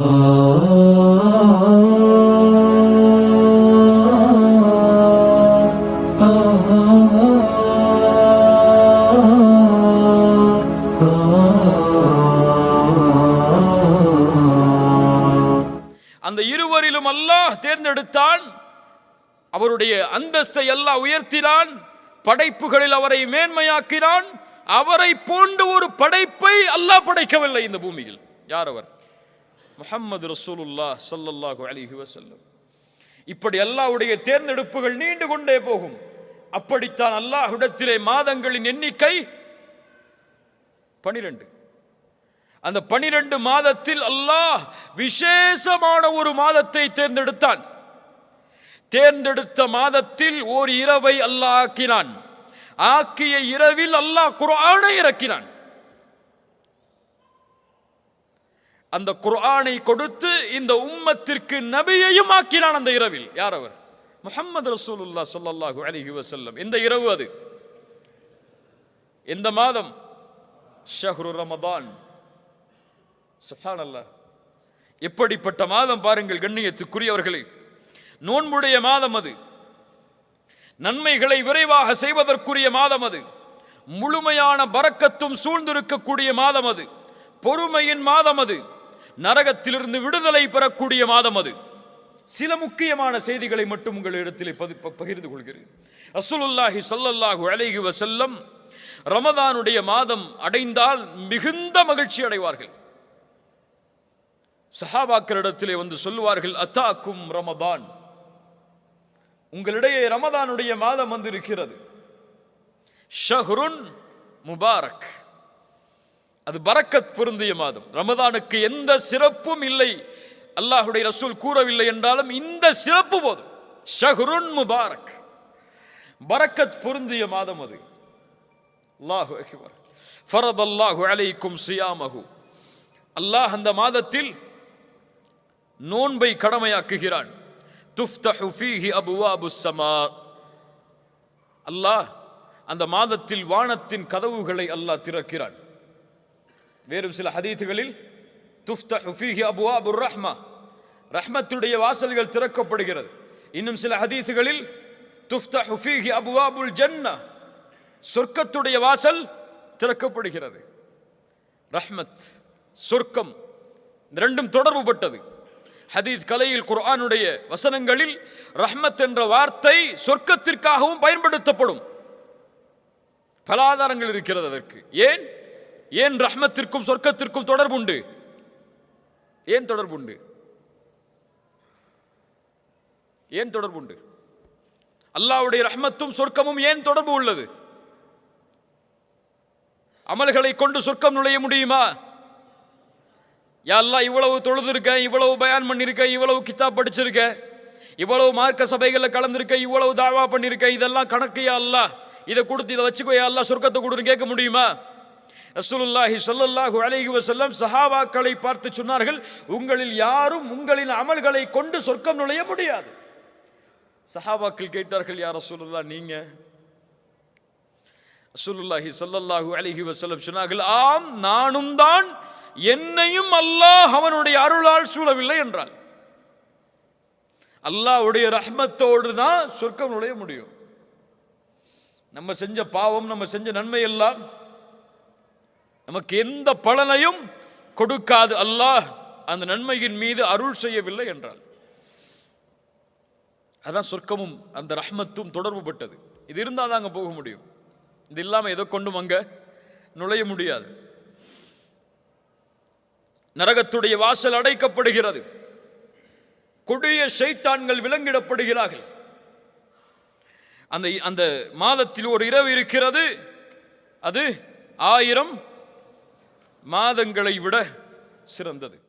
அந்த இருவரிலும் அல்லாஹ் தேர்ந்தெடுத்தான். அவருடைய அந்தஸ்தை அல்லாஹ் உயர்த்தினான். படைப்புகளில் அவரை மேன்மையாக்கினான். அவரை போன்ற ஒரு படைப்பை அல்லாஹ் படைக்கவில்லை இந்த பூமியில். யார் அவர்? முஹம்மது ரசூலுல்லாஹ் சல்லல்லாஹு அலிஹி வசல்லம் இப்படி அல்லாஹ்வுடைய தேர்ந்தெடுப்புகள் நீண்டு கொண்டே போகும். அப்படித்தான் அல்லாஹுடத்திலே மாதங்களின் எண்ணிக்கை பனிரெண்டு. அந்த பனிரெண்டு மாதத்தில் அல்லாஹ் விசேஷமான ஒரு மாதத்தை தேர்ந்தெடுத்தான். தேர்ந்தெடுத்த மாதத்தில் ஓர் இரவை அல்லாஹ் ஆக்கினான். ஆக்கிய இரவில் அல்லாஹ் குரானை இறக்கினான். அந்த குர்ஆனை கொடுத்து இந்த உம்மத்திற்கு நபியையும் ஆக்கினான் அந்த இரவில். யார் அவர்? முஹம்மது ரசூலுல்லா சொல்லல்லாஹு அலிஹி வசல்லம் இந்த இரவு அது. எந்த மாதம் ஷஹ்ரு ரமதான். அல்ல எப்படிப்பட்ட மாதம் பாருங்கள் கண்ணியத்துக்குரியவர்களே. நோன்புடைய மாதம் அது. நன்மைகளை விரைவாக செய்வதற்குரிய மாதம் அது. முழுமையான பறக்கத்தும் சூழ்ந்திருக்கக்கூடிய மாதம் அது. பொறுமையின் மாதம் அது. நரகத்திலிருந்து விடுதலை பெறக்கூடிய மாதம் அது. சில முக்கியமான செய்திகளை மட்டும் உங்களிடத்திலே பதி- ப- பகிர்ந்து கொள்கிறேன். அசுலுல்லாஹி சல்லல்லாஹு அலைஹி வசல்லம் ரமதானுடைய மாதம் அடைந்தால் மிகுந்த மகிழ்ச்சி அடைவார்கள். சஹாபாக்கரிடத்திலே வந்து சொல்லுவார்கள் அத்தாக்கும் ரமதான். உங்களிடையே ரமதானுடைய மாதம் வந்து இருக்கிறது ஷஹ்ருன் முபாரக். அது பரக்கத் பொருந்திய மாதம். ரமதானுக்கு எந்த சிறப்பும் இல்லை. அல்லாஹுடைய ரசூல் கூறவில்லை என்றாலும் இந்த சிறப்பு போதும். ஷஹ்ருன் முபாரக். பரக்கத் பொருந்திய மாதம் அது. அல்லாஹு அக்பர். ஃபரத் அல்லாஹு அலைக்கும் சியாமஹு. அல்லாஹ் அந்த மாதத்தில் நோன்பை கடமையாக்குகிறான். துஃப்தஹு ஃபீஹி அபுவாபு சமா. அல்லாஹ் அந்த மாதத்தில் வானத்தின் கதவுகளை அல்லாஹ் திறக்கிறான். வேறு சில ஹதீத்துகளில் துஃப்தஹு அபுவா அபுவாபு ரஹ்மா. ரஹ்மத்துடைய வாசல்கள் திறக்கப்படுகிறது. இன்னும் சில ஹதீத்துகளில் துஃப்த ஃபீஹி அபுவாபுல் ஜன்னா. சொர்க்கத்துடைய வாசல் திறக்கப்படுகிறது. ரஹ்மத் சொர்க்கம் இந்த ரெண்டும் தொடர்புபட்டது. ஹதீத் கலையில் குர்ஆனுடைய வசனங்களில் ரஹ்மத் என்ற வார்த்தை சொர்க்கத்திற்காகவும் பயன்படுத்தப்படும். பல ஆதாரங்கள் இருக்கிறது அதற்கு. ஏன்? ஏன் ரஹ்மத்திற்கும் சொர்க்கத்திற்கும் தொடர்புண்டு? ஏன் தொடர்புண்டு? ஏன் தொடர்புண்டு? அல்லாவுடைய ரஹ்மத்தும் சொர்க்கமும் ஏன் தொடர்பு உள்ளது? அமல்களை கொண்டு சொர்க்கம் நுழைய முடியுமா? யாரெல்லாம் இவ்வளவு தொழுதுருக்கேன் இவ்வளவு பயான் பண்ணியிருக்கேன் இவ்வளவு கித்தாப் படிச்சிருக்கேன் இவ்வளவு மார்க்க சபைகளில் கலந்துருக்கேன் இவ்வளவு தாவா பண்ணியிருக்கேன் இதெல்லாம் கணக்கு யா அல்லாஹ். இதை கொடுத்து இதை வச்சுக்கோ யா சொர்க்கத்தை கொடுன்னு கேட்க முடியுமா? ரசூலுல்லாஹி ஸல்லல்லாஹு அலைஹி வசல்லம் சஹாபாக்களை பார்த்து சொன்னார்கள் உங்களில் யாரும் உங்களின் அமல்களை கொண்டு சொர்க்கம் நுழைய முடியாது. சஹாபாக்கள் கேட்டார்கள் யார் ரசூலுல்லா நீங்க? ரசூலுல்லாஹி சல்லல்லாஹு அலைஹி வசல்லம் சொன்னார்கள் ஆம் நானும் தான். என்னையும் அல்லாஹ் அவனுடைய அருளால் சூழவில்லை என்றால் அல்லாஹ்வுடைய ரஹ்மத்தோடு தான் சொர்க்கம் நுழைய முடியும். நம்ம செஞ்ச பாவம் நம்ம செஞ்ச நன்மை எல்லாம் நமக்கு எந்த பலனையும் கொடுக்காது அல்லாஹ். அந்த நன்மையின் மீது அருள் செய்யவில்லை என்றால். அதான் சொர்க்கமும் அந்த ரஹ்மத்தும் தொடர்புபட்டது. இது இருந்தால் தான் அங்கே போக முடியும். இது இல்லாமல் எதை கொண்டும் அங்கே நுழைய முடியாது. நரகத்துடைய வாசல் அடைக்கப்படுகிறது. கொடிய சைத்தான்கள் விலங்கிடப்படுகிறார்கள். அந்த அந்த மாதத்தில் ஒரு இரவு இருக்கிறது. அது ஆயிரம் மாதங்களை விட சிறந்தது.